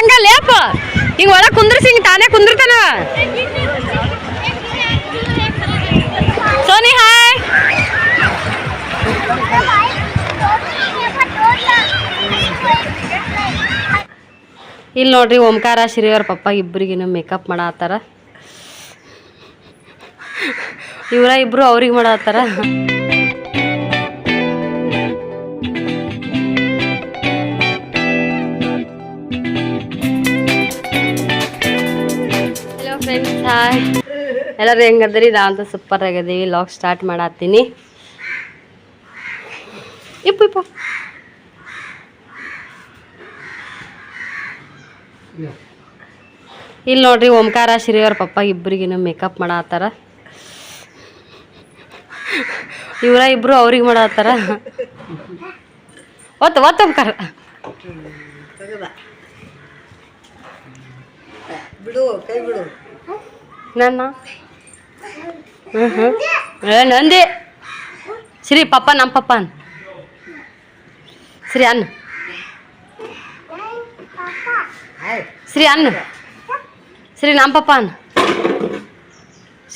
ಹಂಗ ಲೇಪ ಹಿಂಗ ಒಳಗ್ ಕುಂದ್ರಸಿ, ಹಿಂಗ ತಾನೇ ಕುಂದಿರ್ತಾನ. ಸೋನಿ ಹಾಯ್ ಇಲ್ಲಿ ನೋಡ್ರಿ, ಓಂಕಾರ, ಶ್ರೀಯವ್ರ ಪಪ್ಪ ಇಬ್ಬರಿಗಿನ ಮೇಕಪ್ ಮಾಡತ್ತಾರ. ಇವರ ಇಬ್ರು ಅವ್ರಿಗೆ ಮಾಡತ್ತಾರ. ಹಾಯ್ ಎಲ್ಲರೂ ಹೆಂಗದ್ರಿ ನಾವಂತೂ ಸೂಪರ್ ಆಗಿದ್ದೀವಿ ಲಾಗ್ ಸ್ಟಾರ್ಟ್ ಮಾಡತ್ತೀನಿ. ಇಪ್ಪ ಇಪ್ಪ. ಇಲ್ಲಿ ನೋಡ್ರಿ ಓಂಕಾರ ಶ್ರೀಯವ್ರ ಪಪ್ಪ ಇಬ್ಬರಿಗಿನ ಮೇಕಪ್ ಮಾಡತ್ತಾರ. ಇವರ ಇಬ್ರು ಅವ್ರಿಗೆ ಮಾಡತ್ತಾರ. ಒತ್ತು ಒತ್ತ ಓಂಕಾರ. ಬಿಡು ಕೈ ಬಿಡು. ನನ್ನ? ಹ್ಞೂ ಹ್ಞೂ ಏ, ನಂದಿ. ಶ್ರೀ ಪಪ್ಪ ನಮ್ಮ ಪಪ್ಪ ಅನ್. ಶ್ರೀ ಅನ್ನ ಶ್ರೀ ಅನ್ನ ಶ್ರೀ ನಮ್ಮ ಪಪ್ಪ ಅನ್.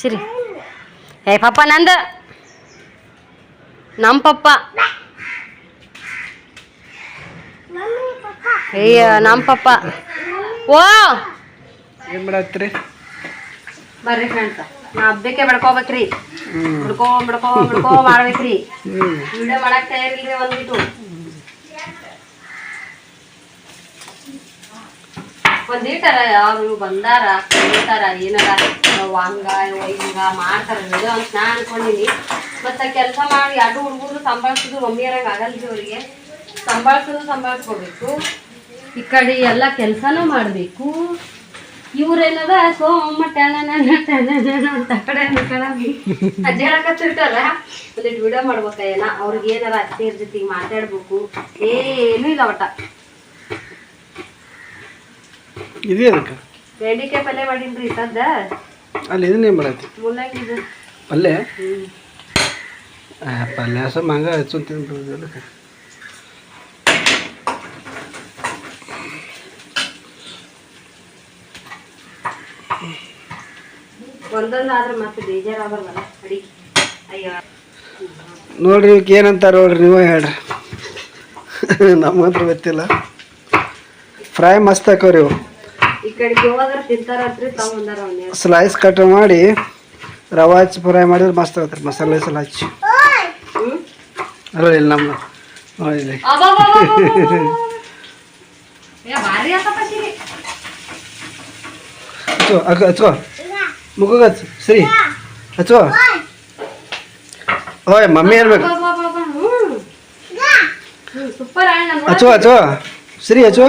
ಶ್ರೀ ಏ, ಪಪ್ಪ, ನಂದ. ನಮ್ಮ ಪಪ್ಪ. ಅಯ್ಯೋ ನಮ್ಮ ಪಪ್ಪ. ಓ! ಏನು ಮಾಡತ್ತೀರಿ? ಬರ್ರಿ ಫ್ರೆಂಡ್ಸ್. ನಾ ಹಬ್ಬಕ್ಕೆ ಬಡ್ಕೋಬೇಕ್ರಿ. ಬಿಡ್ಕೋ ಬಿಡ್ಕೋ ಬಿಡ್ಕೋ ಮಾಡ್ಬೇಕ್ರಿ ವಿಡಿಯೋ ಮಾಡಕ್ ತಯಾರಿಲ್ರಿ ಒಂದಿಟ್ಟು ಒಂದಿಟ್ಟಾರ ಯಾರು ಬಂದಾರ ಕಲಿತಾರ ಏನಾರ ಹಂಗ ಹಿಂಗ ಮಾಡ್ತಾರ. ಅಂತ ನಾ ಅನ್ಕೊಂಡಿನಿ. ಮತ್ತ ಕೆಲಸ ಮಾಡಿ ಎರಡು ಹುಡುಗರು ಮಮ್ಮಿ ಮಮ್ಮಿಯರಂಗ ಆಗಲ್ರಿ ಅವ್ರಿಗೆ. ಸಂಬಳಿಸಿದ್ರು ಸಂಭಾಳ್ಸ್ಕೋಬೇಕು. ಈ ಕಡೆ ಎಲ್ಲ ಕೆಲಸನೂ ಮಾಡಬೇಕು. ಇವ್ರೇನದ ಸೋಮ ಟೆನ ಅಂತ ಆ ಕಡೆ ಕಡೆ ಅಜ್ಜಿ ಹೇಳಕತ್ತಿರ್ತಾರ ಒಂದಿಟ್ಟು ವಿಡಿಯೋ ಮಾಡ್ಬೇಕ ಏನ ಅವ್ರಿಗೆ ಏನಾರ ಅತ್ತೆಯರ ಜೊತೆಗೆ ಮಾತಾಡ್ಬೇಕು. ಏನೂ ಇಲ್ಲ ಒಟ್ಟ. ಇದೇ ಅದಕ್ಕೆ ಬೇಡಿಕೆ ಪಲ್ಯ ಮಾಡೀನ್ರಿ ಸದ್ದ? ಅಲ್ಲಿ ಇದನ್ನ ಏನು ಮಾಡತ್ತಿ. ಮುಲ್ಲಂಗಿ ಇದು. ಪಲ್ಯ? ಪಲ್ಯ ಸ್ವಲ್ಪ ಹಂಗೆ ಹಚ್ಚು ತಿಂದು ಒಂದೊಂದಾದ್ರೆ ಮತ್ತೆ ಬೇಜಾರಾಗಲ್ಲ ಅಡಿಗೆ ಅಯ್ಯೋ. ನೋಡ್ರಿ ಇವಕ್ಕೆ ಏನಂತಾರೆ ನೋಡ್ರಿ ನೀವೇ ಹೇಳ್ರಿ. ನಮಗಂತ್ರ ಗೊತ್ತಿಲ್ಲ. ಫ್ರೈ ಮಸ್ತ್ ಹಾಕೋರಿ ಇವು ಈ ಕಡೆಗೆ ಹೋದ್ರೆ ತಿಂತಾರತ್ರಿ ತಗೊಂಡಾರ ಅವನ್ನೇ ಸ್ಲೈಸ್ ಕಟ್ ಮಾಡಿ ರವಾ ಹಚ್ಚಿ ಫ್ರೈ ಮಾಡಿದ್ರೆ ಮಸ್ತ್ ಆಗತ್ತೆ ಮಸಾಲೆ ಸಲ ಹಚ್ಚಿ. ಅಲ್ಲ ಇಲ್ಲ ನಮ್ಮ ಇಲ್ಲಿ. ಹಚ್ಕೋ ಭಾರಿ ಆತಪ್ಪ ಸಿರಿ. ಹಚ್ಚೋ ಸರಿ ಓಯ್ ಮಮ್ಮಿ ಹೇಳ್ಬೇಕು. ಹಚ್ಚೋ ಹಚ್ಚೋ ಸರಿ ಹಚ್ಚೋ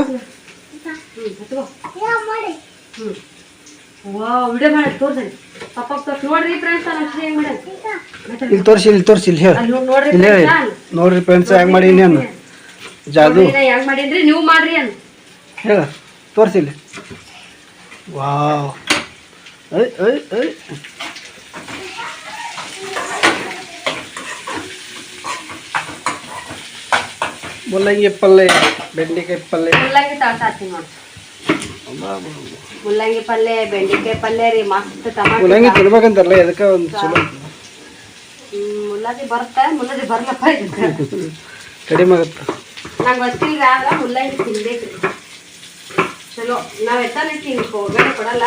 ಮಾಡಿ ಇಲ್ಲಿ ತೋರಿಸಿ ಇಲ್ಲಿ ತೋರಿಸಿ ಇಲ್ಲಿ ಹೇಳಿ. ಇಲ್ಲಿ ಹೇಳಿ. ನೋಡ್ರಿ ಫ್ರೆಂಡ್ಸ್ ಹೆಂಗೆ ಮಾಡಿ ಇನ್ನೇನು ಜಾದು. ನಾ ನೀವು ಮಾಡ್ರಿ ಹೇಳ. ತೋರಿಸಿ ಇಲ್ಲಿ. ವಾವ್. ಮುಲ್ಲಂಗಿ ಪಲ್ಲೆ ಬೆಂಡೆಕಾಯಿ ಪಲ್ಲೆ. ಮುಲ್ಲಂಗಿ ತಾಳ್ಸಾತೀನಿ ನೋಡಿ. ಮುಲ್ಲಂಗಿ ಪಲ್ಯ ಬೆಂಡೆಕಾಯಿ ಪಲ್ಯ ರೀ ಮಸ್ತ್ ಟಮಾಟೊ ಮುಲ್ಲಂಗಿ ತಿನ್ಬೇಕಂತಾರಲ್ಲ ಅದಕ್ಕೆ ಒಂದು ಚಲೋ? ಮುಲ್ಲಂಗಿ ಬರುತ್ತೆ ಮುಲ್ಲಂಗಿ ಬರ್ಲಪ್ಪ ಇದಕ್ಕೆ ಕಡಿಮೆ ಆಗುತ್ತೆ. ನಂಗೆ ಗೊತ್ತಿಲ್ಲ ಆದ್ರೆ ಮುಲ್ಲಂಗಿ ತಿನ್ಬೇಕ್ರಿ. ಚಲೋ. ನಾವು ಎತ್ತನಕ್ಕೆ ಹಿಂಗೆ ಒಗ್ಗರಣೆ ಕೊಡಲ್ಲ.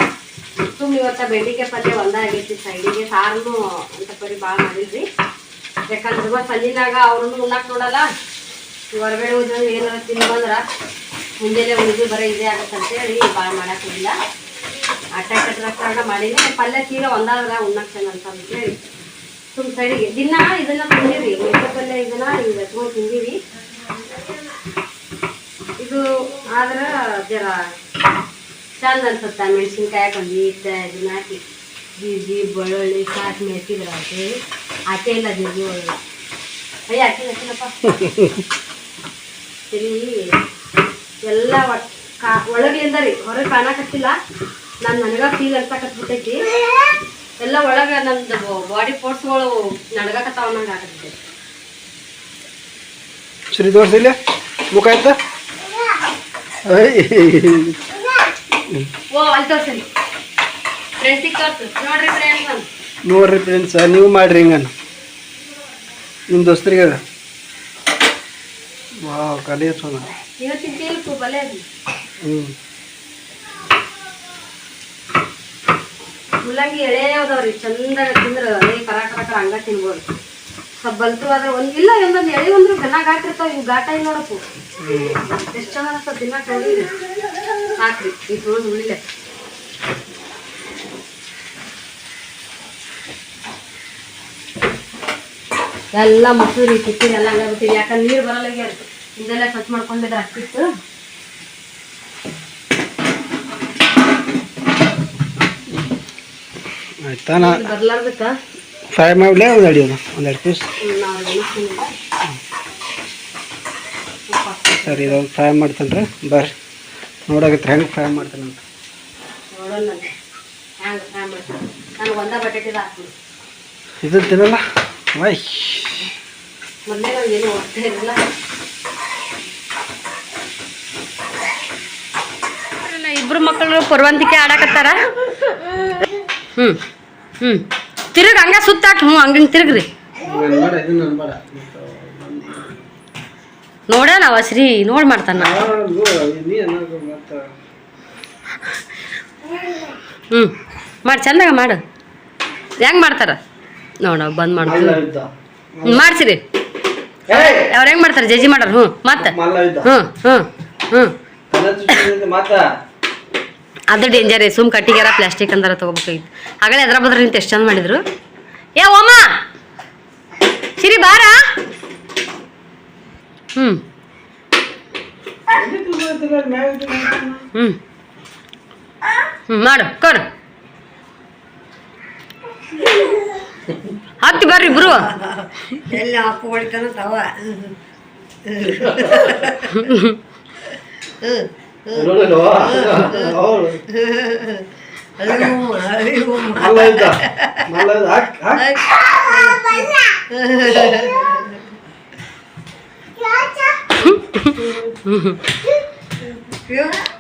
ಸುಮ್ಮನೆ ಇವತ್ತ ಬೆಂಡಿಕೆ ಪಲ್ಯ ಒಂದ ಆಗೈತಿ ಸೈಡಿಗೆ. ಸಾರನು ಅಂತ ಪರಿ ಭಾಳ ಮಾಡಿದ್ರಿ ಯಾಕಂದ್ರೆ ಸಂಜಿನಾಗ ಅವ್ರನ್ನು ಉಣ್ಣಕ್ ನೋಡಲ್ಲ. ಹೊರಗಡೆ ಹೋದ್ರೆ ಏನಾರ ತಿಂದು ಬಂದ್ರ ಮುಂಜಾನೆ ಉಳಿದು ಬರೀ ಇದೇ ಆಗತ್ತೆ ಅಂತೇಳಿ ಭಾಳ ಮಾಡಕ್ಕಿಲ್ಲ ಅಟ್ಟ ಕಟ್ಟದಾಗ ಮಾಡೀನಿ. ಪಲ್ಯ ತೀರ ಒಂದಾದ್ರ ಉಣ್ಣಾಕ್ ಚೆನ್ನಂತ ಅಂತ ಅಂತೇಳಿ. ಸುಮ್ ಸೈಡಿಗೆ ದಿನ ಇದನ್ನ ತಿಂದೀವಿ. ಮೆಂತ್ಯ ಪಲ್ಯ ಇದನ್ನ ಹಿಂಗೆ ಎತ್ಕೊಂಡು ತಿಂದೀವಿ. ಇದು ಆದ್ರ ಜರ ಚಂದ ಅನ್ಸುತ್ತೆ ಮೆಣಸಿನ್ಕಾಯಿ ಹಾಕೊಂಡು ಈಟ ಇದನ್ನ ಹಾಕಿ ಜೀರ್ಗಿ ಬೆಳ್ಳುಳ್ಳಿ ಸಾಕು ಮೆತ್ತಿದ್ರ ಅಂತೇಳಿ ಆಚೆ ಇಲ್ಲ ಜೀರ್ಗಿ ಒಳ್ಳೆ ಅಯ್ಯ ಹಾಕಿಲ್ಲ ಹಾಕಿಲ್ಲಪ್ಪ ಸರಿ ಎಲ್ಲ ಕಾ ಒಳಗಿಂದ ರೀ, ಹೊರಗೆ ಕಾಣಕತ್ತಿಲ್ಲ. ನಾನು ನನಗ ಫೀಲ್ ಅನ್ಸಕತ್ಬಿಟ್ಟೈತಿ ಎಲ್ಲ ಒಳಗೆ ನಂದು ಬಾಡಿ ಪೋರ್ಟ್ಸ್ಗಳು ನಡ್ಗಕತ್ತಾವ ಅನ್ನಂಗೆ ಆಗತ್ತೆ. ಸರಿ ತೋರಿಸಿ ಇಲ್ಲಿ ಮುಖ ಆಯ್ತಾ? ಓ ಅಲ್ಲಿ ತೋರ್ಸಲಿ ಫ್ರೆಂಡ್ಸಿಗೆ ತೋರ್ಸು. ನೋಡ್ರಿ ಫ್ರೆಂಡ್ಸ್ ಅಂತ ನೋಡ್ರಿ ಫ್ರೆಂಡ್ಸ್ ನೀವು ಮಾಡ್ರಿ ಹಿಂಗ ನಿಮ್ಮ ದೋಸ್ತರಿಗೆ ವಾಹ್ ವಾವ್ ಕಲಿ ಹಚ್ಚೋಣ ನೀವು ತಿಂತೀವಿ ಬಲೆ ಹ್ಞೂ ಮೂಲಂಗಿ ಎಳೆ ಅದಾವ್ರಿ ಚಂದ ತಿಂದ್ರೆ ಅದೇ ಕರ ಕರ ಕರ ಹಂಗ ತಿನ್ಬೋದು. ಸ್ವಲ್ಪ ಬಲ್ತು ಆದ್ರೆ ಒಂದ್ ಇಲ್ಲ ಒಂದೊಂದು ಎಳೆ ಅಂದ್ರೆ ಘಾಟ್ ಇರ್ತಾವ ಇವು ಘಾಟ ಇಲ್ಲ ನೋಡಪ್ಪು ಎಷ್ಟು ಚಂದ ದಿನ ತಿನ್ನಕ್ ಸಾಕ್ರಿ ಈ ತುಳಿದು ಉಳಿಲೆ ಎಲ್ಲ ಮಸೂರಿ ಕಿಟ್ಟಿನ ಎಲ್ಲ ಹಂಗಾಗ್ಬಿಟ್ಟಿದೆ ಯಾಕಂದ್ರೆ ನೀರು ಬರಲ್ಲ ಇದೆಲ್ಲ ಸ್ವಚ್ಛ ಮಾಡ್ಕೊಂಡಿದ್ರೆ ಅಷ್ಟಿತ್ತು ಬರ್ಲಾರ್ದಕ್ಕ? ಫ್ರೈ ಮಾಡಲೇ ಒಂದು ಒಂದು ಪೀಸ್. ಸರಿ ಇದೊಂದು ಫ್ರೈ ಮಾಡ್ತೇನೆ ರೀ ಬರ್ರಿ. ನೋಡಾಗತ್ತೆ ಹೆಂಗೆ ಫ್ರೈ ಮಾಡ್ತೀನಿ ಅಂತ. ನೋಡೋಣ ಹ್ಯಾಂಗ ಫ್ರೈ ಮಾಡ್ತೀನಿ. ನನಗೆ ಒಂದ ಬಟಾಟಿದ ಹಾಕ್ಬಿಡು. ಇದು ತಿನ್ನಲ್ಲ? ವೈ. ಮೊದಲೇ ನಾವು ಏನು ಹೋಗ್ತಾ ಇರಲಿಲ್ಲ. ಇಬ್ರು ಮಕ್ಕಳು ಪರ್ವಂತಿಕೆ ಆಡಕತ್ತಾರ? ಹ್ಞೂ ಹ್ಞೂ ತಿರುಗಿ ಹಂಗ ಸುತ್ತಾಕ್ ಹ್ಞೂ ಹಂಗೆ ತಿರುಗ್ರಿ. ನೋಡೋಣ ಶ್ರೀ ನೋಡಿ ಮಾಡ್ತಾನ. ಹ್ಞೂ ಮಾಡಿ ಚಂದಾಗ ಮಾಡು. ಹೆಂಗೆ ಮಾಡ್ತಾರ? ನೋಡ ಬಂದ್ ಮಾಡ್ತೀವಿ ಮಾಡ್ಸಿರಿ. ಅವ್ರು ಹೆಂಗೆ ಮಾಡ್ತಾರೆ? ಜಜ್ಜಿ ಮಾಡ್ರ ಹ್ಞೂ ಮತ್ತೆ. ಹ್ಞೂ ಹ್ಞೂ ಹ್ಞೂ ಅದು ಡೇಂಜರ್ ಸುಮ್ ಕಟ್ಟಿಗೆರ ಪ್ಲಾಸ್ಟಿಕ್ ಅಂದಾರ ತಗೋಬೇಕಾಗಿತ್ತು. ಆಗಲೇ ಅದ್ರ ಬದ್ರ ನಿಂತು ಎಷ್ಟು ಚಂದ ಮಾಡಿದ್ರು. ಏ ಓಮ! ಸಿರಿ ಬಾರ! ಹ್ಞೂ ಹ್ಞೂ ಹ್ಞೂ ಮಾಡು ಕೊಡು ಹತ್ತಿ ಬರ್ರಿ ಇಬ್ರು. ಎಲ್ಲ ಅಪ್ಪ ಹೊಡಿತಾನ ತವ? ಅಳಿವು ಅಳಿವು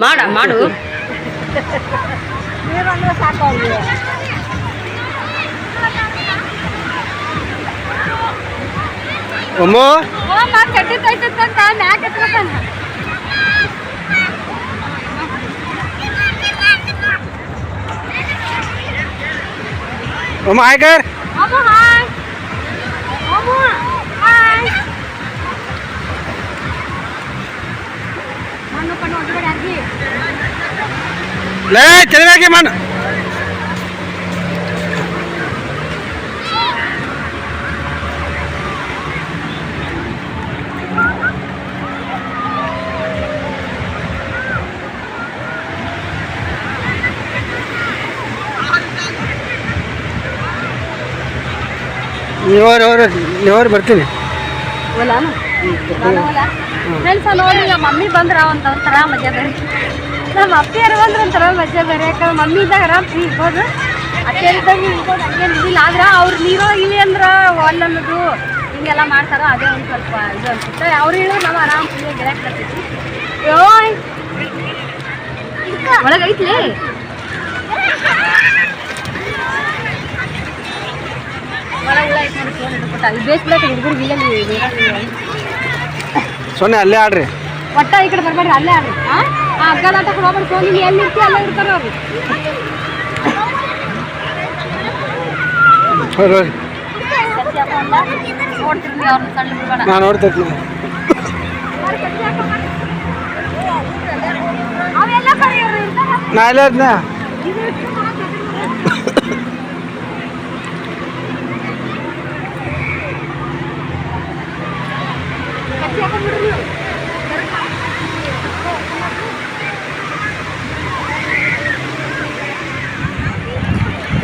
ಮಾಡ ಮಾಡು ಒಮ್ಮೋ ಒಮ್ಮ ಹಾಯ್ ಕರ್ ಲೇ ಚೆನ್ನಾಗಿ ಮಣ್ಣು ನೀವ್ರು ಅವ್ರು ನೀವರು ಬರ್ತೀನಿ. ಫ್ರೆಂಡ್ಸ್ ನೋಡ್ರಿ ನಮ್ಮ ಮಮ್ಮಿ ಬಂದ್ರ ಒಂಥರ ಮಜಾ ಬೇರೆ ನಮ್ಮ ಅಪ್ಪಿಯರು ಬಂದ್ರೆ ಒಂಥರ ಮಜಾ ಬೇರೆ ಯಾಕಂದ್ರೆ ಮಮ್ಮಿ ಇದ್ದಾಗ ಆರಾಮ್ ಫ್ರೀ ಇರ್ಬೋದು. ಅತ್ತೆಯರಿದ್ದಾಗ ಇರ್ಬೋದು ಹಂಗೇನ್ ಇದಿಲ್ಲ ಆದ್ರ ಅವ್ರು ನೀರೋ ಇಲ್ಲಿ ಅಂದ್ರೆ ಒಲ್ ಅನ್ನೋದು ಹಿಂಗೆಲ್ಲ ಮಾಡ್ತಾರ ಅದೇ ಒಂದು ಸ್ವಲ್ಪ ಇದು ಅನ್ಸುತ್ತೆ. ಅವ್ರು ಹೇಳಿದ್ರೆ ನಾವು ಆರಾಮ್ ಫ್ರೀ ಗಿರಾಕ್ ಬರ್ತೀವಿ. ಯೋಯ್ ಒಳಗೈತ್ಲಿ ಸೊನ್ನೆ ಅಲ್ಲೇ ಆಡ್ರಿ. ಒಟ್ಟ ಈ ಕಡೆ ಬರ್ಬೇಡ್ರಿ ಅಲ್ಲೇ ಆಡ್ರಿ. ಹಾ ಅಗ್ಗದ ಆಟ ಹೋಗ್ಬೇಡಿ ಫೋನ್ ನೀನು ಎಲ್ಲಿ ಇರ್ತೀವಿ ಅಲ್ಲೇ ಇರ್ತಾರ ಅವ್ರು ಹೋಗ್ರಿ ಹೋಗ್ರಿ ನೋಡ್ತೀರಿ ನೀವು ಅವ್ರನ್ನ ಸಣ್ಣ ಬಿಡ್ಬೇಡ ನಾನು ನೋಡ್ತೈತಿ ಅವೆಲ್ಲ ಕರೆಯೋರು ಇರ್ತಾರ ನಾ ಇಲ್ಲೇ ಇದ್ನ ಕಚ್ಚಿ ಹಾಕೊಂಡ್ಬಿಡ್ರಿ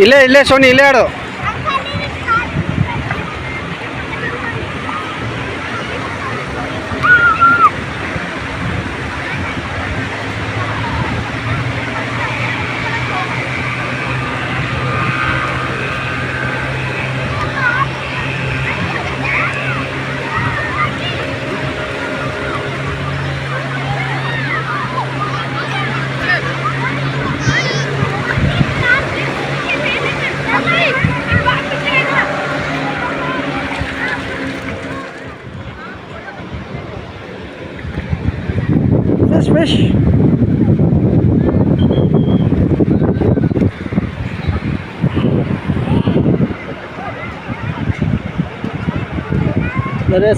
ಇಲ್ಲೇ ಇಲ್ಲೇ ಸೋನಿ ಇಲ್ಲೇ ಆಡು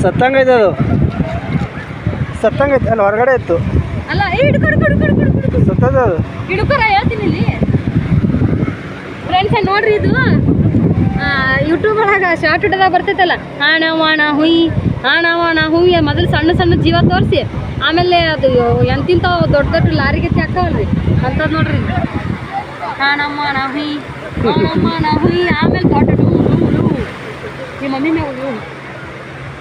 ಸತ್ತಂಗೈತೆ ಅದು. ಸತ್ತಂಗೈತೆ ಅಲ್ಲಿ ಹೊರಗಡೆ ಇತ್ತು. ಅಲ್ಲ ಸತ್ತದ ಅದು. ಹಿಡ್ಕೊರ ಹೇಳ್ತೀನಿ ಇಲ್ಲಿ. ಫ್ರೆಂಡ್ಸ್ ನೋಡ್ರಿ ಇದು. ಯೂಟ್ಯೂಬ್ ಒಳಗೆ ಶಾರ್ಟ್ ವಿಡಿಯೋದಾಗ ಬರ್ತೈತಲ್ಲ ಹಾಣ ವಾಣ ಹುಯ್ ಹಾಣ ವಾಣ ಹುಯಿ ಮೊದಲು ಸಣ್ಣ ಸಣ್ಣ ಜೀವ ತೋರಿಸಿ. ಆಮೇಲೆ ಅದು ಎಂತಿಂತಾವ ದೊಡ್ಡ ದೊಡ್ಡ ಲಾರಿಗೆ ಹಾಕವಲ್ರಿ. ಅಂಥದ್ದು ನೋಡ್ರಿ. ಇದು. ಹಾಣ ಹುಯಿ ಹುಯ್ ಹಾಣ ಹುಯಿ ಆಮೇಲೆ ದೊಡ್ಡ. ನಿಮ್ಮ ಮಮ್ಮಿ ಮೇವು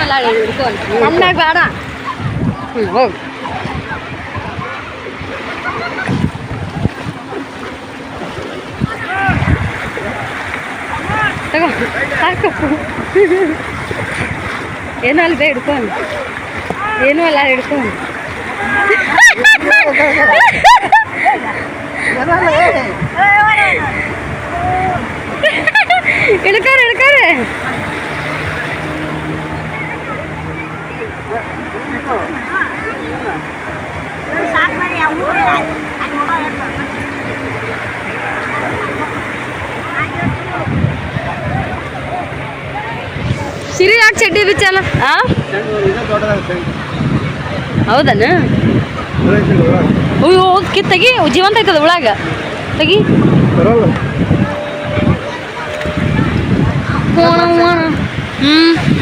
ಏನೂ ಅಲ್ಲ ಹಿಡ್ಕೊ ನಮ್ದಾಗ ಬೇಡ ಹ್ಞೂ ಹೋಗು ತಗೋ ಸಾಕು ಏನೂ ಅಲ್ಲ ಬೇ ಹಿಡ್ಕೊಂಡು ಏನೂ ಅಲ್ಲ ಹಿಡ್ಕೊಂಡು ಹಿಡ್ಕಾರ ಹಿಡ್ಕಾರ ಸಿರಿ ಯಾಕೆ ಚಡ್ಡಿ ಬಿಚ್ಚಲ್ಲ? ಹೌದನ? ಕಿತ್ ತೆಗಿ. ಜೀವಂತ ಐತದ ಒಳಗ? ತೆಗಿ. ಹ್ಞೂ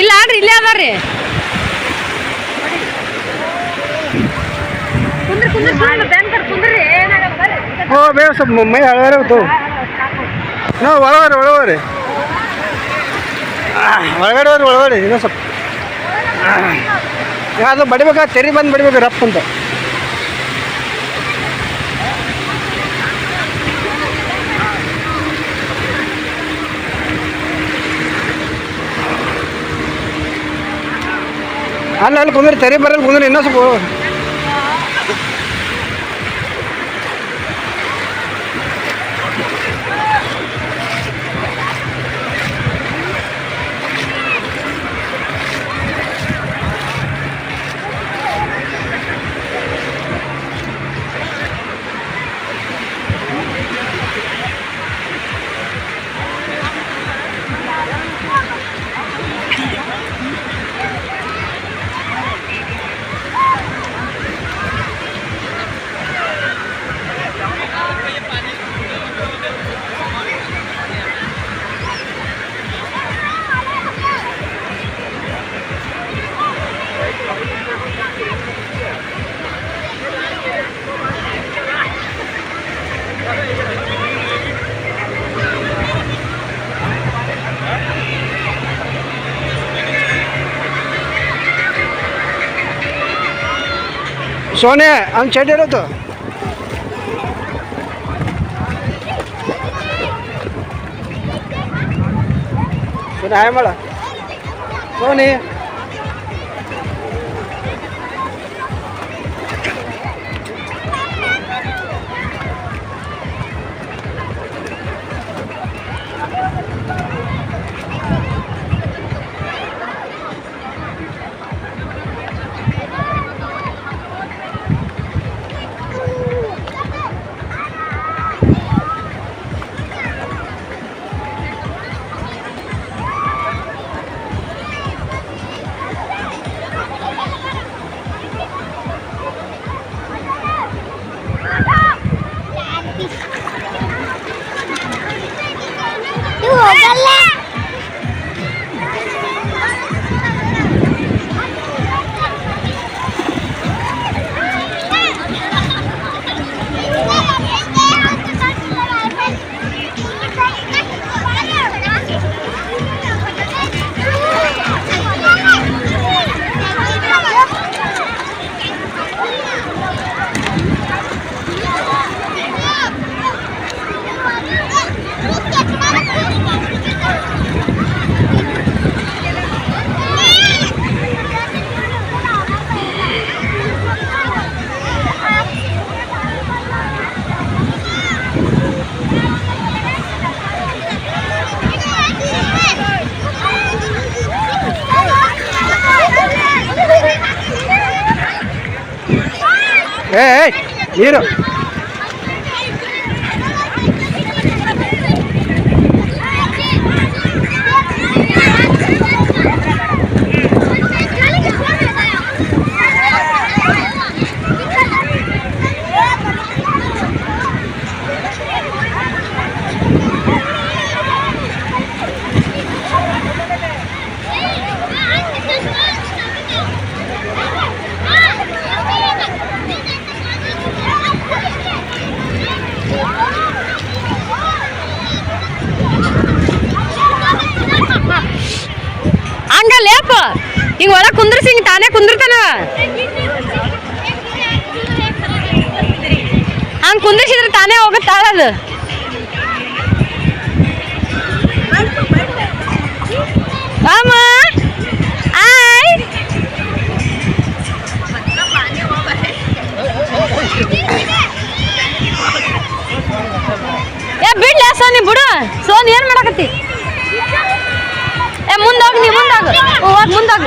ಇಲ್ಲ ಅನ್ರಿ ಇಲ್ಲೇ ಅದಾರ್ರಿ. ಓ ಬೇಗ ಸ್ವಲ್ಪ ಮೈ ಹಳಗಾರ ಹೋಗ್ತು ನಾವು ಒಳಗಡೆ ಒಳಗಡೆ. ಹೋಗ್ರಿ ಒಳಗಡೆ ಇನ್ನೂ ಸ್ವಲ್ಪ. ಅದು ಬಡಿಬೇಕಾ? ತೆರಿ ಬಂದು ಬಡಿಬೇಕು ರಪ್ಪ ಅಂತ. ಅಲ್ಲ ಅಲ್ಲಿ ಕುಂದ್ರಿ ತೆರಿ ಬರಲ್ಲ ಕುಂದ್ರಿ ಇನ್ನೂ ಸ್ವಲ್ಪ ಸೋನೆ ಅವ್ನು ಚಡ್ಡಿ ಇರೋದು ಸೋನೆ ಹಾಯ್ ಮಾಡ ಸೋನಿ Mira! ಕುಂದ್ರಸಿ ತಾನೇ ಕುಂದಿರ್ತಾನ? ಹಂಗ ಕುಂದ್ರಿಸಿದ್ರೆ ತಾನೇ ಹೋಗುತ್ತಾಳದು ಅಮ್ಮ, ಆಯ್. ಏ, ಬಿಡ್ಲ ಸೋನಿ, ಬಿಡು. ಸೋನಿ ಏನ್ ಮಾಡಕತ್ತಿ? ಏ ಮುಂದೋಗ್ ನೀ ಮುಂದಾಗ ಹೋಗ್. ಮುಂದೋಗ್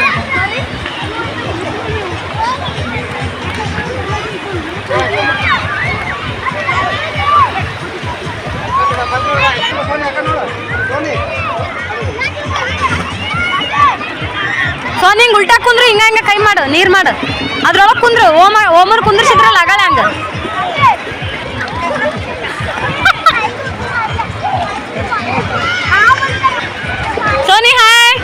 ಒಂದ್ ಉಲ್ಟಾ ಕುಂದ್ರು ಹಿಂಗ ಹಿಂಗ ಕೈ ಮಾಡು ನೀರ್ ಮಾಡು ಅದ್ರೊಳಗ್ ಕುಂದ್ರು ಓಮ ಓಮರ್ ಕುಂದ್ರಸಿದ್ರಲ್ಲ ಆಗಲ್ಲ ಹಂಗ ಸೋನಿ hi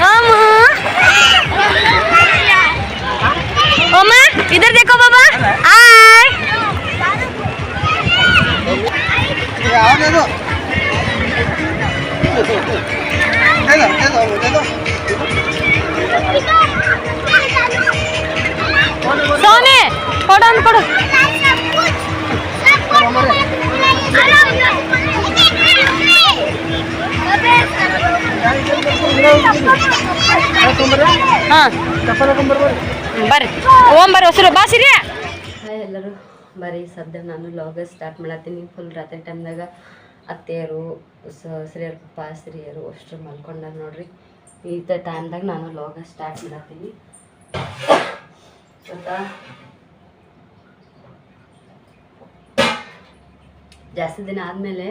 Oma. Oma. Tidur deh kok mama. Hai. Sony, padam padam. Kamu berapa? Kamu berapa? ಬರ್ರಿ. ಓಂ ಬರ್ರಿ, ಹೊಸರು. ಬಾಸಿರಿ ಹಾಯ್ ಎಲ್ಲರೂ. ಬರೀ ಸದ್ಯ ನಾನು ಲಾಗ ಸ್ಟಾರ್ಟ್ ಮಾಡತ್ತೀನಿ. ಫುಲ್ ರಾತ್ರಿ ಟೈಮ್ದಾಗ ಅತ್ತೆಯರು ಸರಿಯರು ಪಪ್ಪ ಸಿರಿಯರು ಅಷ್ಟು ಮಲ್ಕೊಂಡಾಗ ನೋಡ್ರಿ. ಈ ಟೈಮ್ದಾಗ ನಾನು ಲಾಗ ಸ್ಟಾರ್ಟ್ ಮಾಡತ್ತೀನಿ. ಮತ್ತು ಜಾಸ್ತಿ ದಿನ ಆದಮೇಲೆ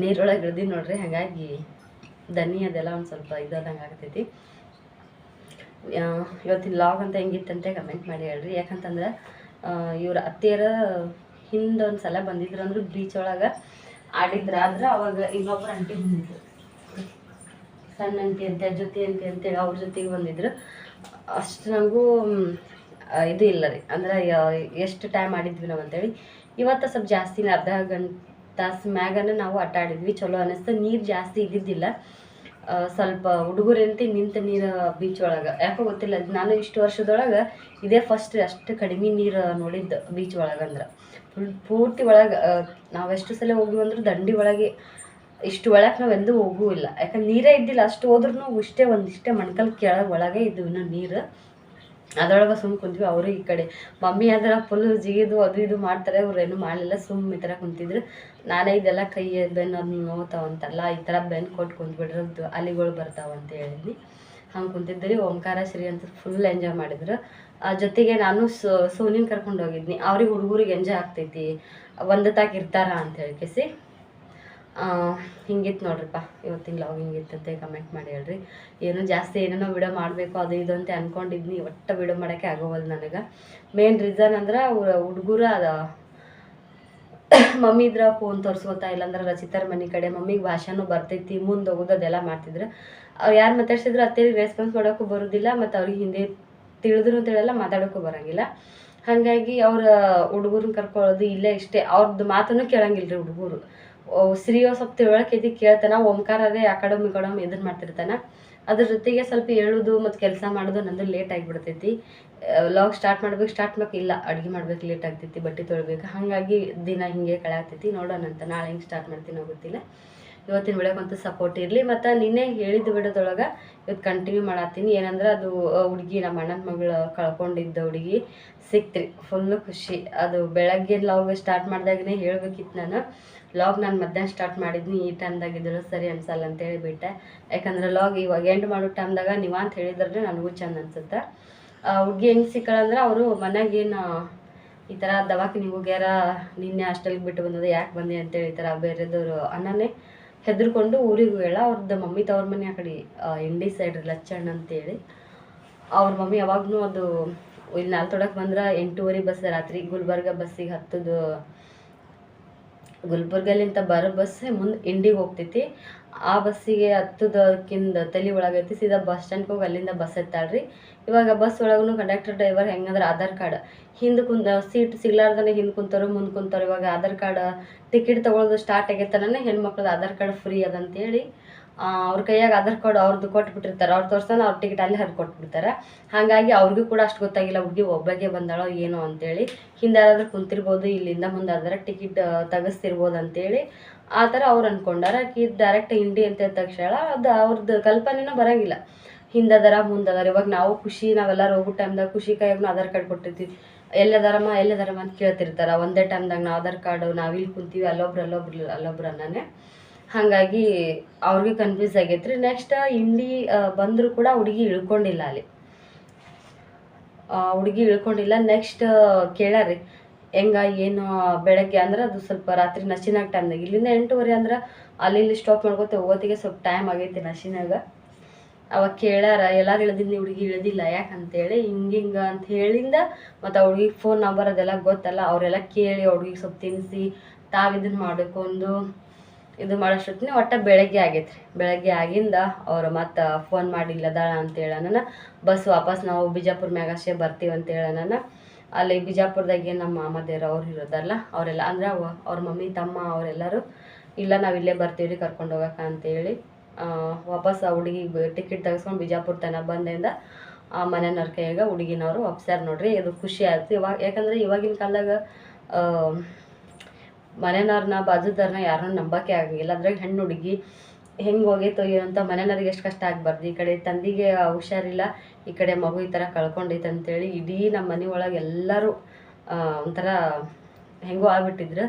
ನೀರೊಳಗೆ ಇಳ್ದಿ ನೋಡ್ರಿ. ಹಾಗಾಗಿ ದನಿ ಅದೆಲ್ಲ ಒಂದು ಸ್ವಲ್ಪ ಇದಾದಂಗೆ ಆಗ್ತೈತಿ. ಇವತ್ತಿನ ಲಾಗ್ ಅಂತ ಹೆಂಗಿತ್ತಂತೆ ಕಮೆಂಟ್ ಮಾಡಿ ಹೇಳ್ರಿ. ಯಾಕಂತಂದ್ರೆ ಇವ್ರ ಅತ್ತೆಯರ ಹಿಂದೊಂದು ಸಲ ಬಂದಿದ್ರು ಅಂದ್ರೆ ಬೀಚ್ ಒಳಗೆ ಆಡಿದ್ರ ಆದ್ರೆ ಅವಾಗ ಇನ್ನೊಬ್ರು ಅಂಟಿ ಬಂದಿದ್ರು. ಸಣ್ಣ ಅಂಟಿ ಅಂತ ಜೊತೆ ಅಂಟಿ ಅಂತೇಳಿ ಅವ್ರ ಜೊತೆಗೆ ಬಂದಿದ್ರು. ಅಷ್ಟು ನನಗೂ ಇದು ಇಲ್ಲ ರೀ. ಅಂದ್ರೆ ಎಷ್ಟು ಟೈಮ್ ಆಡಿದ್ವಿ ನಾವು ಅಂತೇಳಿ. ಇವತ್ತು ಸ್ವಲ್ಪ ಜಾಸ್ತಿ ಅರ್ಧ ಗಂಟೆ ತಾಸು ಮ್ಯಾಗನ ನಾವು ಆಟ ಆಡಿದ್ವಿ. ಚಲೋ ಅನ್ನಿಸ್ತು ನೀರು ಜಾಸ್ತಿ ಇದ್ದಿದ್ದಿಲ್ಲ. ಸ್ವಲ್ಪ ಹುಡುಗರಂತೆ ನಿಂತ ನೀರು ಬೀಚ್ ಒಳಗೆ. ಯಾಕೋ ಗೊತ್ತಿಲ್ಲ, ನಾನು ಇಷ್ಟು ವರ್ಷದೊಳಗೆ ಇದೇ ಫಸ್ಟ್ ಅಷ್ಟು ಕಡಿಮೆ ನೀರು ನೋಡಿದ್ದು ಬೀಚ್ ಒಳಗೆ ಅಂದ್ರೆ. ಫುಲ್ ಪೂರ್ತಿ ಒಳಗೆ ನಾವು ಎಷ್ಟು ಸಲ ಹೋಗಿವಿ ಅಂದ್ರೆ ದಂಡಿ ಒಳಗೆ ಇಷ್ಟು ಒಳಗೆ ನಾವು ಎಂದೂ ಹೋಗೂ ಇಲ್ಲ ಯಾಕಂದ್ರೆ ನೀರೇ ಇದ್ದಿಲ್ಲ, ಅಷ್ಟು ಹೋದ್ರೂ ಇಷ್ಟೇ ಒಂದಿಷ್ಟೇ ಮಣ್ಕಲ್ ಕೆಳಗೆ ಒಳಗೆ ಇದ್ದು ಇನ್ನೂ ನೀರು. ಅದ್ರೊಳಗೆ ಸುಮ್ಮ ಕುಂತ್ವಿ, ಅವರು ಈ ಕಡೆ. ಮಮ್ಮಿ ಅದರ ಫುಲ್ ಜಿಗಿದು ಅದು ಇದು ಮಾಡ್ತಾರೆ, ಅವ್ರು ಏನು ಮಾಡಲಿಲ್ಲ ಸುಮ್ಮ ಈ ಥರ ಕುಂತಿದ್ರು. ನಾನೇ ಇದೆಲ್ಲ ಕೈ ಬೆನ್ನು ಅದು ನೋತಾವಂತಲ್ಲ, ಈ ಥರ ಬೆನ್ನು ಕೊಟ್ಟು ಕುಂತ್ಬಿಡ್ರದ್ದು ಅಲಿಗಳು ಬರ್ತಾವ ಅಂತ ಹೇಳಿದ್ನಿ. ಹಂಗೆ ಕುಂತಿದ್ರಿ, ಓಂಕಾರ, ಶ್ರೀ ಅಂತ ಫುಲ್ ಎಂಜಾಯ್ ಮಾಡಿದ್ರು. ಆ ಜೊತೆಗೆ ನಾನು ಸೋನಿನ ಕರ್ಕೊಂಡು ಹೋಗಿದ್ನಿ. ಅವ್ರಿಗೆ ಹುಡುಗರಿಗೆ ಎಂಜಾಯ್ ಆಗ್ತೈತಿ, ಒಂದು ತಾಕ ಇರ್ತಾರ ಅಂತ ಹೇಳ್ಕೇಸಿ. ಹಿಂಗಿತ್ತು ನೋಡ್ರಿಪ್ಪ. ಇವತ್ತಿನ ಲಾಗ್ ಹಿಂಗಿತ್ತಂತೆ ಕಮೆಂಟ್ ಮಾಡಿ ಹೇಳ್ರಿ. ಏನೋ ಜಾಸ್ತಿ ಏನೇನೋ ವಿಡಿಯೋ ಮಾಡಬೇಕು, ಅದು ಇದು ಅಂತ ಅನ್ಕೊಂಡಿದ್ನಿ. ಒಟ್ಟು ವಿಡಿಯೋ ಮಾಡೋಕ್ಕೆ ಆಗೋವಲ್ಲ ನನಗೆ. ಮೇನ್ ರೀಸನ್ ಅಂದ್ರೆ ಹುಡುಗರು ಅದು. ಮಮ್ಮಿ ಇದ್ರ ಫೋನ್ ತೋರಿಸ್ಕೊತಾ ಇಲ್ಲಾಂದ್ರೆ ರಚಿತಾರ ಮನೆ ಕಡೆ, ಮಮ್ಮಿಗೆ ಭಾಷೆನೂ ಬರ್ತೈತಿ, ಮುಂದೆ ಹೋಗೋದು ಅದೆಲ್ಲ ಮಾಡ್ತಿದ್ರು. ಅವ್ರು ಯಾರು ಮಾತಾಡ್ಸಿದ್ರು ಅತ್ತೇಳಿ ರೆಸ್ಪಾನ್ಸ್ ಮಾಡೋಕ್ಕೂ ಬರೋದಿಲ್ಲ, ಮತ್ತು ಅವ್ರಿಗೆ ಹಿಂದೆ ತಿಳಿದ್ರು ಅಂತೇಳೆಲ್ಲ ಮಾತಾಡೋಕ್ಕೂ ಬರೋಂಗಿಲ್ಲ. ಹಾಗಾಗಿ ಅವ್ರ ಹುಡುಗರನ್ನ ಕರ್ಕೊಳ್ಳೋದು ಇಲ್ಲೇ ಇಷ್ಟೇ. ಅವ್ರದ್ದು ಮಾತನ್ನು ಕೇಳಂಗಿಲ್ಲ ರೀ ಹುಡುಗರು. ಶ್ರೀಯೋ ಸ್ವಲ್ಪ ತಿಳುವಳಿಕೆ ಕೇಳ್ತಾನ, ಓಂಕಾರದೇ ಆ ಕಡೆ ಕಡಮ್ ಕಡೆ ಇದನ್ನ ಮಾಡ್ತಿರ್ತಾನ. ಅದ್ರ ಜೊತೆಗೆ ಸ್ವಲ್ಪ ಹೇಳುದು ಮತ್ತು ಕೆಲಸ ಮಾಡೋದು ನಂದು ಲೇಟ್ ಆಗಿಬಿಡ್ತೈತಿ. ಲಾಗ್ ಸ್ಟಾರ್ಟ್ ಮಾಡ್ಬೇಕು ಸ್ಟಾರ್ಟ್ ಮಾಡಕ್ಕೆ ಇಲ್ಲ ಅಡುಗೆ ಮಾಡ್ಬೇಕು ಲೇಟ್ ಆಗ್ತೈತಿ, ಬಟ್ಟೆ ತೊಳ್ಬೇಕು. ಹಾಗಾಗಿ ದಿನ ಹಿಂಗೆ ಕಳೆಯಾಗ್ತೈತಿ ನೋಡೋಣ ಅಂತ. ನಾಳೆ ಹೆಂಗೆ ಸ್ಟಾರ್ಟ್ ಮಾಡ್ತೀನೋ ಗೊತ್ತಿಲ್ಲ. ಇವತ್ತಿನ ಬೆಳಕಂತೂ ಸಪೋರ್ಟ್ ಇರಲಿ. ಮತ್ತು ನಿನ್ನೆ ಹೇಳಿದ ವಿಡಿಯೋದೊಳಗೆ ಇವತ್ತು ಕಂಟಿನ್ಯೂ ಮಾಡತ್ತೀನಿ ಏನಂದ್ರೆ ಅದು ಹುಡುಗಿ ನಮ್ಮ ಅಣ್ಣನ ಮಗಳು ಕಳ್ಕೊಂಡಿದ್ದ ಹುಡುಗಿ ಸಿಕ್ತ್ರಿ. ಫುಲ್ಲು ಖುಷಿ. ಅದು ಬೆಳಗ್ಗೆ ಲಾಗ್ ಸ್ಟಾರ್ಟ್ ಮಾಡಿದಾಗನೇ ಹೇಳ್ಬೇಕಿತ್ತು ನಾನು. ಲಾಗ್ ನಾನು ಮಧ್ಯಾಹ್ನ ಸ್ಟಾರ್ಟ್ ಮಾಡಿದ್ನಿ, ಈ ಟೈಮ್ದಾಗ ಇದ್ರು ಸರಿ ಅನ್ಸಲ್ಲ ಅಂತ ಹೇಳಿಬಿಟ್ಟೆ. ಯಾಕಂದ್ರೆ ಲಾಗ್ ಇವಾಗ ಎಂಡ್ ಮಾಡೋ ಟೈಮ್ದಾಗ ನೀವು ಅಂತ ಹೇಳಿದ್ರೆ ನನಗೂ ಚೆಂದ ಅನ್ಸುತ್ತೆ. ಹುಡುಗಿ ಹೆಂಗೆ ಸಿಕ್ಕಳಂದ್ರೆ ಅವರು ಮನೆಗೇನು ಈ ಥರ ದವಾಖಾನಿಗೆ ಹೋಗ್ಯಾರ, ನಿನ್ನೆ ಹಾಸ್ಟೆಲ್ಗೆ ಬಿಟ್ಟು ಬಂದದ, ಯಾಕೆ ಬಂದೆ ಅಂತೇಳಿ ಈ ಥರ ಬೇರೆದವರು ಅಣ್ಣನೇ ಹೆದರ್ಕೊಂಡು ಊರಿಗೆ ಹೇಳ ಅವ್ರದ್ದು ಮಮ್ಮಿ ತವ್ರ ಮನೆ ಆ ಕಡೆ ಇಂಡಿ ಸೈಡ್ ಲಚ್ಚಣ್ಣ ಅಂತೇಳಿ. ಅವ್ರ ಮಮ್ಮಿ ಯಾವಾಗಲೂ ಅದು ಇಲ್ಲಿ ನಾಲ್ತೊಡಕ್ಕೆ ಬಂದ್ರೆ ಎಂಟೂವರೆ ಬಸ್ ರಾತ್ರಿ ಗುಲ್ಬರ್ಗ ಬಸ್ಸಿಗೆ ಹತ್ತದು ಗುಲ್ಬರ್ಗಲಿಂತ ಬರೋ ಬಸ್ ಮುಂದೆ ಇಂಡಿಗೆ ಹೋಗ್ತೈತಿ. ಆ ಬಸ್ಸಿಗೆ ಹತ್ತದಕ್ಕಿಂತ ತಲೆ ಒಳಗೈತಿ, ಸೀದಾ ಬಸ್ ಸ್ಟ್ಯಾಂಡ್ಗೆ ಹೋಗಿ ಅಲ್ಲಿಂದ ಬಸ್ ಎತ್ತಾಳ್ರಿ. ಇವಾಗ ಬಸ್ ಒಳಗೂ ಕಂಡಕ್ಟರ್ ಡ್ರೈವರ್ ಹೆಂಗಂದ್ರೆ ಆಧಾರ್ ಕಾರ್ಡ್ ಹಿಂದೆ ಕುಂತ ಸೀಟ್ ಸಿಗ್ಲಾರ್ದನೆ ಹಿಂದೆ ಕುಂತಾರೋ ಮುಂದೆ ಕುಂತಾರೆ ಇವಾಗ ಆಧಾರ್ ಕಾರ್ಡ್ ಟಿಕೆಟ್ ತೊಗೊಳೋದು ಸ್ಟಾರ್ಟ್ ಆಗೈತನೇ ಹೆಣ್ಮಕ್ಳದ್ದು ಆಧಾರ್ ಕಾರ್ಡ್ ಫ್ರೀ ಅದಂತೇಳಿ. ಅವ್ರ ಕೈಯಾಗ ಆಧಾರ್ ಕಾರ್ಡ್ ಅವ್ರದ್ದು ಕೊಟ್ಬಿಟ್ಟಿರ್ತಾರೆ. ಅವ್ರು ತೋರಿಸ್ತಾನೆ ಅವ್ರ ಟಿಕೆಟ್ ಅಲ್ಲಿ ಹರಿದು ಹಾಗಾಗಿ ಅವ್ರಿಗೂ ಕೂಡ ಅಷ್ಟು ಗೊತ್ತಾಗಿಲ್ಲ ಹುಡುಗಿ ಒಬ್ಬಗೆ ಬಂದಾಳೋ ಏನೋ ಅಂತೇಳಿ. ಹಿಂದಾರಾದ್ರೂ ಕುಂತಿರ್ಬೋದು, ಇಲ್ಲಿಂದ ಮುಂದೆ ಆದ್ರೆ ಟಿಕೆಟ್ ತೆಗಿಸ್ತಿರ್ಬೋದು ಅಂತೇಳಿ. ಆ ಥರ ಅವ್ರು ಅಂದ್ಕೊಂಡಾರ ಆಕಿ ಡೈರೆಕ್ಟ್ ಹಿಂಡಿ ಅಂತ ತಕ್ಷಣ ಅದು ಅವ್ರದ್ದು ಕಲ್ಪನೆನೂ ಬರೋಂಗಿಲ್ಲ. ಹಿಂದದಾರ ಮುಂದದಾರ ಇವಾಗ ನಾವು ಖುಷಿ, ನಾವೆಲ್ಲರೂ ಹೋಗೋ ಟೈಮ್ದಾಗ ಖುಷಿ ಕೈಯಾಗೂ ಆಧಾರ್ ಕಾರ್ಡ್ ಕೊಟ್ಟಿರ್ತೀವಿ. ಎಲ್ಲದಾರಮ್ಮ ಎಲ್ಲದಾರಮ್ಮ ಅಂತ ಕೇಳ್ತಿರ್ತಾರೆ. ಒಂದೇ ಟೈಮ್ದಾಗ ನಾವು ಆಧಾರ್ ಕಾರ್ಡು ನಾವಿಲ್ಲಿ ಕುಂತೀವಿ, ಅಲ್ಲೊಬ್ರು ಅಲ್ಲೊಬ್ರು ಅಲ್ಲೊಬ್ರು ಅನ್ನನೇ. ಹಾಗಾಗಿ ಅವ್ರಿಗೆ ಕನ್ಫ್ಯೂಸ್ ಆಗೈತ್ರಿ. ನೆಕ್ಸ್ಟ್ ಇಂಡಿ ಬಂದರೂ ಕೂಡ ಹುಡುಗಿ ಇಳ್ಕೊಂಡಿಲ್ಲ ಅಲ್ಲಿ. ಹುಡುಗಿ ಇಳ್ಕೊಂಡಿಲ್ಲ. ನೆಕ್ಸ್ಟ್ ಕೇಳಾರಿ. ಹೆಂಗ, ಏನು, ಬೆಳಗ್ಗೆ ಅಂದ್ರೆ ಅದು ಸ್ವಲ್ಪ ರಾತ್ರಿ ನಶಿನಾಗ ಟೈಮ್ದಾಗ ಇಲ್ಲಿಂದ ಎಂಟೂವರೆ ಅಂದ್ರೆ ಅಲ್ಲಿ ಇಲ್ಲಿ ಸ್ಟಾಪ್ ಮಾಡ್ಕೊತ ಹೋಗೋತಿಗೆ ಸ್ವಲ್ಪ ಟೈಮ್ ಆಗೈತಿ ನಶಿನಾಗ. ಅವಾಗ ಕೇಳಾರ, ಎಲ್ಲಾರು ಇಳದಿಂದ ಹುಡುಗಿ ಇಳ್ದಿಲ್ಲ ಯಾಕಂತೇಳಿ ಹಿಂಗೆ ಹಿಂಗೆ ಅಂತ ಹೇಳಿಂದ ಮತ್ತು ಆ ಫೋನ್ ನಂಬರ್ ಅದೆಲ್ಲ ಗೊತ್ತಲ್ಲ. ಅವರೆಲ್ಲ ಕೇಳಿ ಹುಡುಗಿಗೆ ಸ್ವಲ್ಪ ತಿನ್ನಿಸಿ ತಾವು ಇದನ್ನ ಮಾಡ್ಕೊಂಡು ಇದು ಮಾಡೋಷ್ಟೊತ್ತಿನ ಒಟ್ಟ ಬೆಳಗ್ಗೆ ಆಗೈತ್ರಿ. ಬೆಳಗ್ಗೆ ಆಗಿಂದ ಅವ್ರು ಮತ್ತೆ ಫೋನ್ ಮಾಡಿಲ್ಲ ದಾಳ ಅಂತ ಹೇಳನ ಬಸ್ ವಾಪಸ್ ನಾವು ಬಿಜಾಪುರ ಮ್ಯಾಗಷ್ಟೇ ಬರ್ತೀವಿ ಅಂತ ಹೇಳೋಣ ಅಲ್ಲಿ ಬಿಜಾಪುರದಾಗೆ ನಮ್ಮ ಮಾಮದೇವ್ರು ಅವ್ರು ಇರೋದಲ್ಲ, ಅವರೆಲ್ಲ ಅಂದ್ರೆ ಅವ- ಅವ್ರ ಮಮ್ಮಿ, ತಮ್ಮ ಅವರೆಲ್ಲರೂ, ಇಲ್ಲ ನಾವು ಇಲ್ಲೇ ಬರ್ತೀವಿ ರೀ ಕರ್ಕೊಂಡು ಹೋಗಕ್ಕೆ ಅಂತೇಳಿ ವಾಪಸ್ ಆ ಹುಡುಗಿ ಟಿಕೆಟ್ ತೆಗೆಸ್ಕೊಂಡು ಬಿಜಾಪುರ ತನಕ ಬಂದಿಂದ ಆ ಮನೆಯವ್ರ ಕೈಯಾಗ ಹುಡುಗಿನವರು ಒಪ್ಸ್ಯಾರ ನೋಡ್ರಿ ಇದು ಖುಷಿ ಆಯ್ತು. ಇವಾಗ, ಯಾಕಂದ್ರೆ ಇವಾಗಿನ ಕಾಲದಾಗ ಮನೆಯವ್ರನ್ನ ಬಾಜುದಾರನ ಯಾರನ್ನೂ ನಂಬಕ್ಕೆ ಆಗಂಗಿಲ್ಲ. ಅದ್ರಾಗ ಹೆಣ್ಣು ಹುಡುಗಿ ಹೆಂಗೆ ಹೋಗೈತೋ ಅಂತ ಮನೆಯವ್ರಿಗೆ ಎಷ್ಟು ಕಷ್ಟ ಆಗಬಾರ್ದು. ಈ ಕಡೆ ತಂದಿಗೆ ಹುಷಾರಿಲ್ಲ, ಈ ಕಡೆ ಮಗು ಈ ಥರ ಕಳ್ಕೊಂಡೈತೆ ಅಂತೇಳಿ ಇಡೀ ನಮ್ಮ ಮನೆ ಒಳಗೆ ಎಲ್ಲರೂ ಒಂಥರ ಹೆಂಗೋ ಆಗ್ಬಿಟ್ಟಿದ್ರು.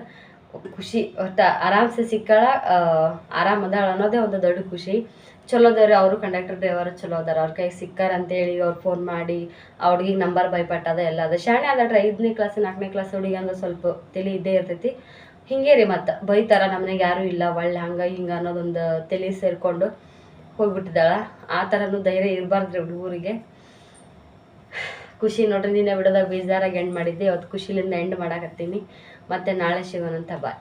ಖುಷಿ, ಒಟ್ಟು ಆರಾಮ್ಸೆ ಸಿಕ್ಕಳ ಆರಾಮ್ ಅದಾಳ ಅನ್ನೋದೇ ಒಂದು ದೊಡ್ಡ ಖುಷಿ. ಚಲೋ ಅದಾರ ಅವರು, ಕಂಡಕ್ಟರ್ ಡ್ರೈವರ್ ಚಲೋ ಅದಾರ. ಅವ್ರ ಕೈಗೆ ಸಿಕ್ಕಾರ ಅಂತೇಳಿ ಅವ್ರು ಫೋನ್ ಮಾಡಿ, ಆ ಹುಡುಗಿಗೆ ನಂಬರ್ ಭಯಪಟ್ಟದ ಅದ ಎಲ್ಲ ಅದ. ಶಾಣೆ ಅದಾಡ್ರಿ ಐದನೇ ಕ್ಲಾಸ್, ನಾಲ್ಕನೇ ಕ್ಲಾಸ್ ಹುಡುಗಿ ಅಂದ್ರೆ ಸ್ವಲ್ಪ ತಿಳಿ ಇದ್ದೇ ಇರ್ತೈತಿ. ಹಿಂಗೆ ರೀ ಮತ್ತು ಬೈತಾರ ನಮ್ಮನೆಗೆ ಯಾರೂ ಇಲ್ಲ, ಒಳ್ಳೆ ಹಂಗೆ ಹಿಂಗೆ ಅನ್ನೋದೊಂದು ತಲೆ ಸೇರಿಕೊಂಡು ಹೋಗ್ಬಿಟ್ಟಿದ್ದಾಳೆ. ಆ ಥರನೂ ಧೈರ್ಯ ಇರಬಾರ್ದು ರೀ ಹುಡುಗರಿಗೆ. ಖುಷಿ ನೋಡ್ರಿ, ನಿನ್ನೆ ಬಿಡೋದಾಗ ಬೇಜಾರಾಗಿ ಎಂಡ್ ಮಾಡಿದ್ದೆ. ಇವತ್ತು ಖುಷಿಲಿಂದ ಎಂಡ್ ಮಾಡಾಕತ್ತೀನಿ. ಮತ್ತೆ ನಾಳೆ ಸಿಗೋಣಂತ ಬಾಯ್